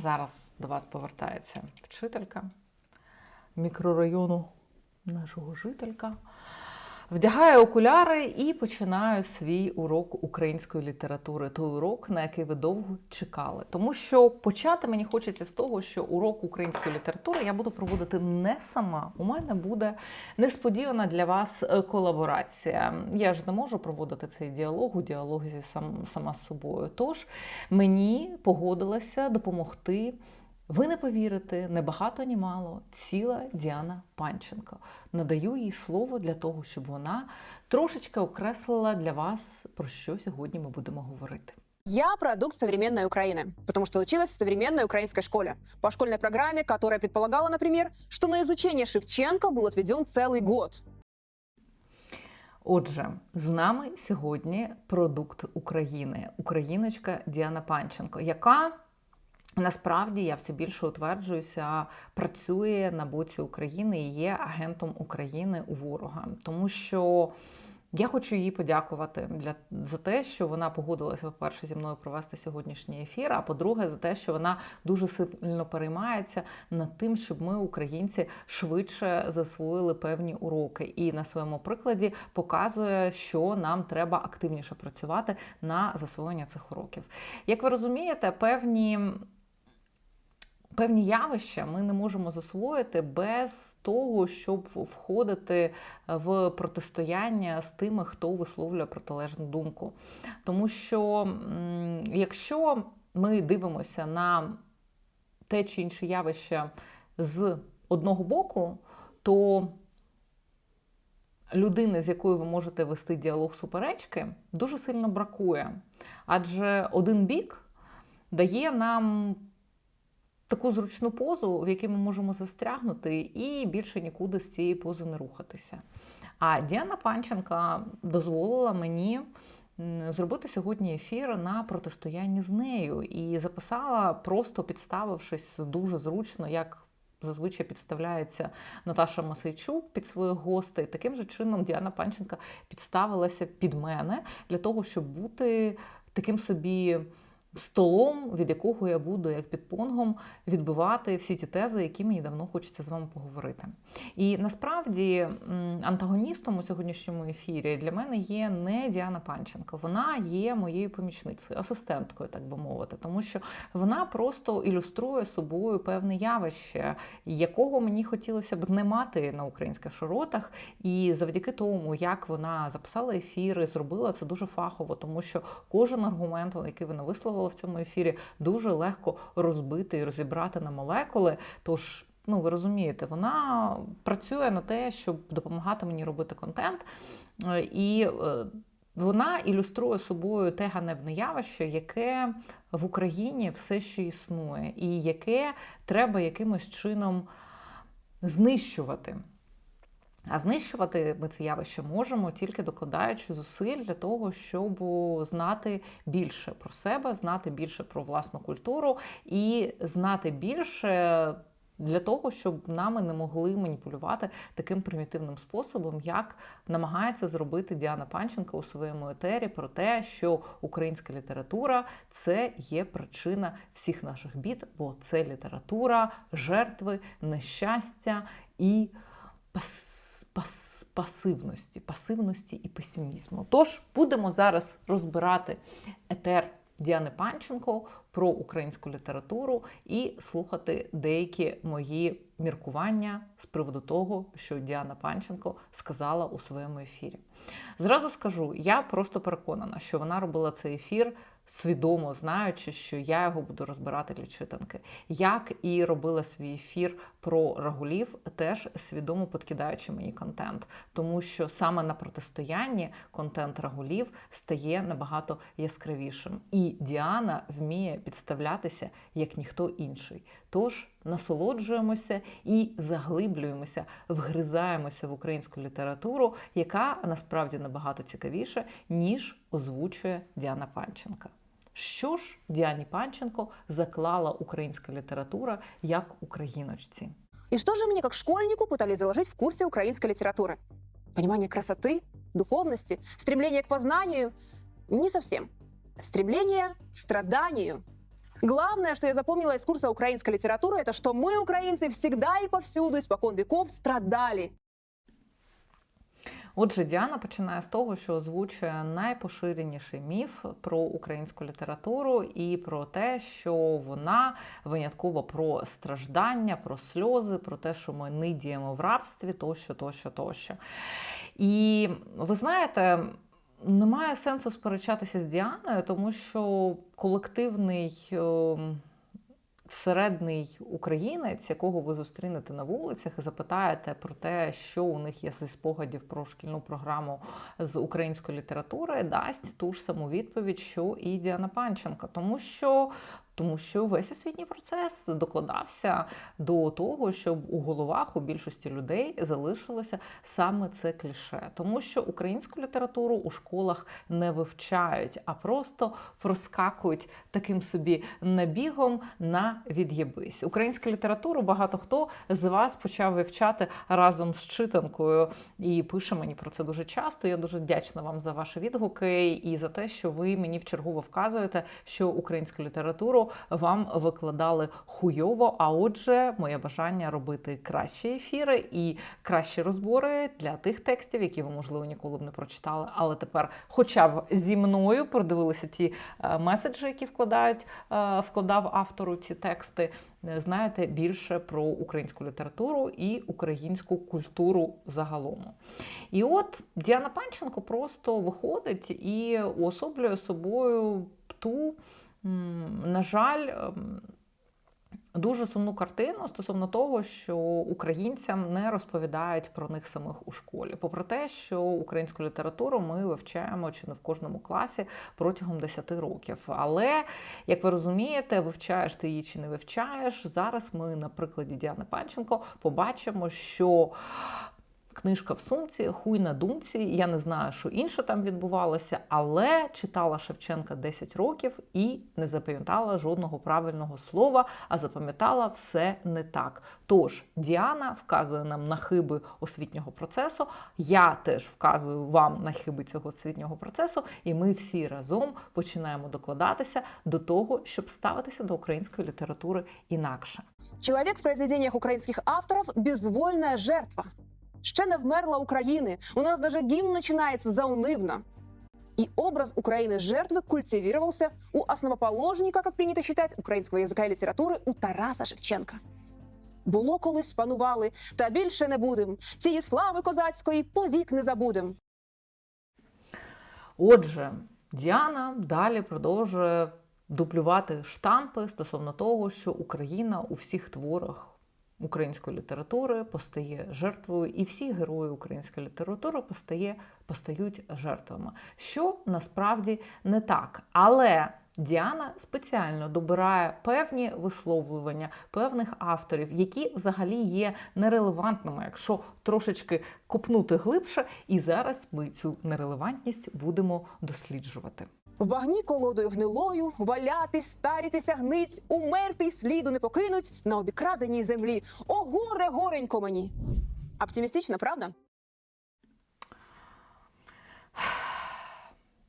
Зараз до вас повертається вчителька мікрорайону нашого жителька. Вдягаю окуляри і починаю свій урок української літератури, той урок, на який ви довго чекали. Тому що почати мені хочеться з того, що урок української літератури я буду проводити не сама. У мене буде несподівана для вас е, колаборація. Я ж не можу проводити цей діалог у діалозі сам, сама з собою. Тож мені погодилася допомогти. Ви не повірите, не багато, ні мало, ціла Діана Панченко. Надаю їй слово для того, щоб вона трошечки окреслила для вас, про що сьогодні ми будемо говорити. Я продукт современной Украины, потому что училась в современной украинской школе. По школьной программе, которая предполагала, например, что на изучение Шевченко был отведен целый год. Отже, з нами сьогодні продукт України, україночка Діана Панченко, яка насправді я все більше утверджуюся, працює на боці України і є агентом України у ворога, тому що. Я хочу їй подякувати для за те, що вона погодилася по-перше зі мною провести сьогоднішній ефір. А по-друге, за те, що вона дуже сильно переймається над тим, щоб ми, українці, швидше засвоїли певні уроки, і на своєму прикладі показує, що нам треба активніше працювати на засвоєння цих уроків. Як ви розумієте, певні. Певні явища ми не можемо засвоїти без того, щоб входити в протистояння з тими, хто висловлює протилежну думку. Тому що якщо ми дивимося на те чи інше явище з одного боку, то людини, з якою ви можете вести діалог суперечки, дуже сильно бракує. Адже один бік дає нам таку зручну позу, в якій ми можемо застрягнути, і більше нікуди з цієї пози не рухатися. А Діана Панченка дозволила мені зробити сьогодні ефір на протистоянні з нею і записала, просто підставившись дуже зручно, як зазвичай підставляється Наташа Масейчук під своїх гостей. Таким же чином Діана Панченка підставилася під мене для того, щоб бути таким собі столом, від якого я буду, як під понгом, відбивати всі ті тези, які мені давно хочеться з вами поговорити. І насправді антагоністом у сьогоднішньому ефірі для мене є не Діана Панченко, вона є моєю помічницею, асистенткою, так би мовити, тому що вона просто ілюструє собою певне явище, якого мені хотілося б не мати на українських широтах. І завдяки тому, як вона записала ефір і зробила це дуже фахово, тому що кожен аргумент, який вона висловила в цьому ефірі, дуже легко розбити і розібрати на молекули. Тож. Ну, ви розумієте, вона працює на те, щоб допомагати мені робити контент, і е, вона ілюструє собою те ганебне явище, яке в Україні все ще існує, і яке треба якимось чином знищувати. А знищувати ми це явище можемо тільки докладаючи зусиль для того, щоб знати більше про себе, знати більше про власну культуру і знати більше. Для того, щоб нами не могли маніпулювати таким примітивним способом, як намагається зробити Діана Панченко у своєму етері про те, що українська література це є причина всіх наших бід, бо це література, жертви, нещастя і пас пас, пасивності, пасивності і песимізму. Тож будемо зараз розбирати етер Діани Панченко про українську літературу і слухати деякі мої міркування з приводу того, що Діана Панченко сказала у своєму ефірі. Зразу скажу, я просто переконана, що вона робила цей ефір. Свідомо знаючи, що я його буду розбирати для читанки, як і робила свій ефір про рагулів, теж свідомо подкидаючи мені контент, тому що саме на протистоянні контент рагулів стає набагато яскравішим, і Діана вміє підставлятися як ніхто інший. Тож насолоджуємося і заглиблюємося, вгризаємося в українську літературу, яка насправді набагато цікавіша, ніж озвучує Діана Панченка Що ж Діані Панченко заклала українська література як україночці? И что же мне, как школьнику, пытались заложить в курсе украинской литературы? Понимание красоты, духовности, стремление к познанию? Не совсем. Стремление к страданию. Главное, что я запомнила из курса украинской литературы, это что мы, украинцы, всегда и повсюду, испокон веков, страдали. Отже, Діана починає з того, що озвучує найпоширеніший міф про українську літературу і про те, що вона винятково про страждання, про сльози, про те, що ми нидіємо в рабстві, тощо, тощо, тощо. І ви знаєте. Немає сенсу сперечатися з Діаною, тому що колективний середній українець, якого ви зустрінете на вулицях, і запитаєте про те, що у них є зі спогадів про шкільну програму з української літератури, дасть ту ж саму відповідь, що і Діана Панченка, тому що. Тому що весь освітній процес докладався до того, щоб у головах у більшості людей залишилося саме це кліше, тому що українську літературу у школах не вивчають, а просто проскакують таким собі набігом на від'єбись. Українську літературу багато хто з вас почав вивчати разом з читанкою і пише мені про це дуже часто. Я дуже вдячна вам за ваші відгуки і за те, що ви мені вчергово вказуєте, що українську літературу вам викладали хуйово. А отже, моє бажання робити кращі ефіри і кращі розбори для тих текстів, які ви можливо ніколи б не прочитали. Але тепер, хоча б зі мною, продивилися ті е, меседжі, які вкладають, е, вкладав автору ці тексти. е, Знаєте більше про українську літературу і українську культуру загалом. І от Діана Панченко просто виходить і уособлює собою ту, на жаль, ем, дуже сумну картину стосовно того, що українцям не розповідають про них самих у школі. Попри те, що українську літературу ми вивчаємо чи не в кожному класі протягом 10 років. Але як ви розумієте, вивчаєш ти її чи не вивчаєш. Зараз ми на прикладі Діани Панченко побачимо, що. Книжка в сумці, хуй на думці. Я не знаю, що інше там відбувалося, але читала Шевченка 10 років і не запам'ятала жодного правильного слова, а запам'ятала все не так. Тож Діана вказує нам на хиби освітнього процесу. Я теж вказую вам на хиби цього освітнього процесу, і ми всі разом починаємо докладатися до того, щоб ставитися до української літератури інакше. Человек в произведениях украинских авторов – безвольная жертва. Ще не вмерла України. У нас даже гимн начинается заунывно. И образ Украины жертвы культивировался у основоположника, как принято считать, українського язика і літератури у Тараса Шевченка. Було колись спанували, та більше не будем. Цієї слави козацької повік не забудем. Отже, Діана далі продовжує дублювати штампи стосовно того, що Україна у всіх творах української літератури постає жертвою, і всі герої української літератури постає, постають жертвами, що насправді не так. Але Діана спеціально добирає певні висловлювання певних авторів, які взагалі є нерелевантними, якщо трошечки копнути глибше. І зараз ми цю нерелевантність будемо досліджувати. В багні колодою гнилою валятись, старітися гниць, умерти й сліду не покинуть на обікраденій землі. О, горе, горенько мені. Оптимістично, правда?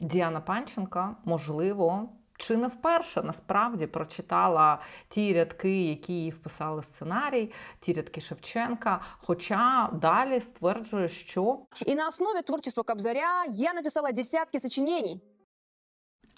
Діана Панченка, можливо, чи не вперше насправді прочитала ті рядки, які їй вписали сценарій, ті рядки Шевченка. Хоча далі стверджує, що И на основе творчества Кобзаря я написала десятки сочинений.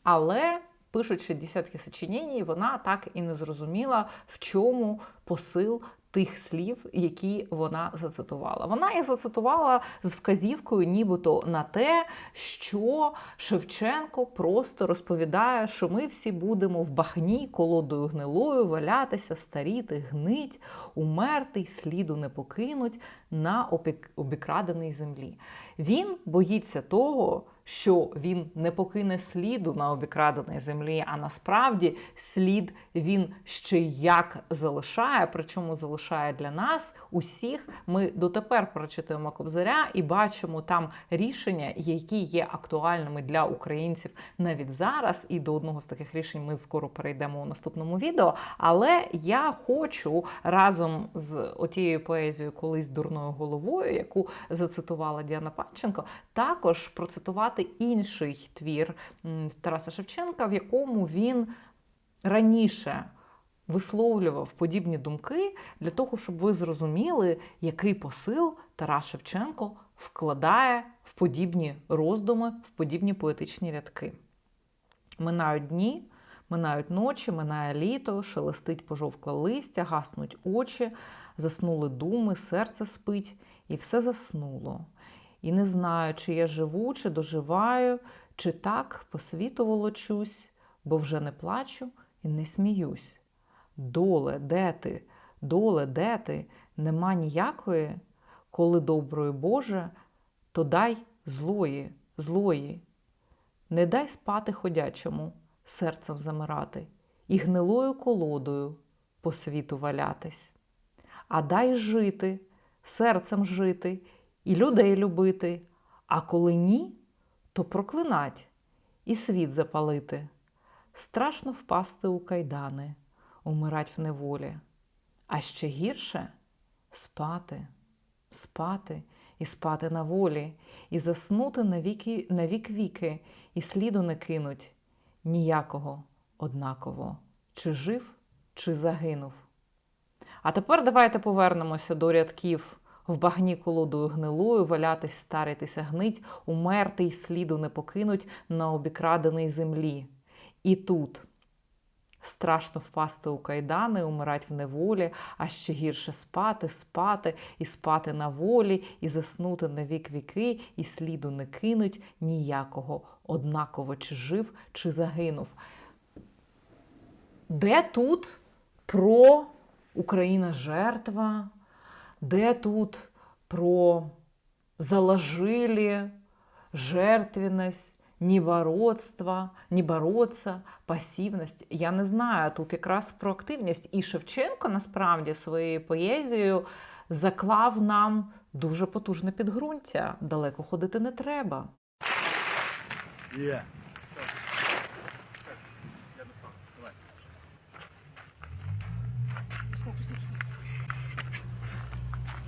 Але. Пишучи десятки сочинень, вона так і не зрозуміла, в чому посил тих слів, які вона зацитувала. Вона їх зацитувала з вказівкою, нібито на те, що Шевченко просто розповідає, що ми всі будемо в багні колодою гнилою валятися, старіти, гнить, умерти, й сліду не покинуть на обікраденій землі. Він боїться того, що він не покине сліду на обікраденій землі, а насправді слід він ще як залишає, причому залишає для нас усіх. Ми дотепер прочитуємо Кобзаря і бачимо там рішення, які є актуальними для українців навіть зараз. І до одного з таких рішень ми скоро перейдемо у наступному відео. Але я хочу разом з отією поезією колись дурною головою, яку зацитувала Діана Панченко, також процитувати інший твір Тараса Шевченка, в якому він раніше висловлював подібні думки для того, щоб ви зрозуміли, який посил Тарас Шевченко вкладає в подібні роздуми, в подібні поетичні рядки. Минають дні, минають ночі, минає літо, шелестить пожовкле листя, гаснуть очі, заснули думи, серце спить, і все заснуло. І не знаю, чи я живу, чи доживаю, чи так по світу волочусь, бо вже не плачу і не сміюсь. Доле, де ти? Доле, де ти? Нема ніякої, коли доброї Боже, то дай злої, злої. Не дай спати ходячому, серцем замирати, і гнилою колодою по світу валятись. А дай жити, серцем жити, і людей любити, а коли ні, то проклинать і світ запалити. Страшно впасти у кайдани, умирать в неволі. А ще гірше спати, спати і спати на волі, і заснути на віки, на вік віки, і сліду не кинуть ніякого однаково, чи жив, чи загинув. А тепер давайте повернемося до рядків в багні колодою гнилою, валятись, старитися гнить, умерти й сліду не покинуть на обікраденій землі. І тут страшно впасти у кайдани, умирать в неволі, а ще гірше спати, спати і спати на волі, і заснути на вік віки, і сліду не кинуть ніякого, однаково чи жив, чи загинув. Де тут про Україна жертва? Де тут про заложили, жертвенность, неборотство, не бороться, пасівність? Я не знаю. Тут якраз про активність. І Шевченко насправді своєю поезією заклав нам дуже потужне підґрунтя. Далеко ходити не треба. Є.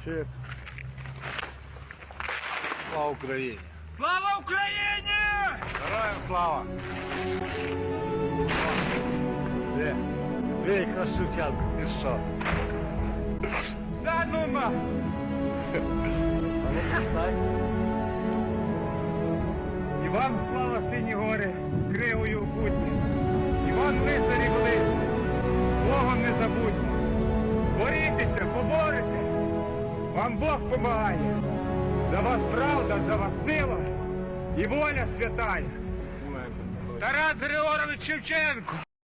Чек. Слава Україні! Слава Україні! Героям слава! Де? Де Шевченко? Ти що? Да ну на! А ну. Іван слава сині гори, кривою путні. Іван лицарі великі, Богом не забудьте. Борітеся, поборете. Вам Бог помагає. За вас правда, за вас сила і воля святая. Тарас Григорович Шевченко.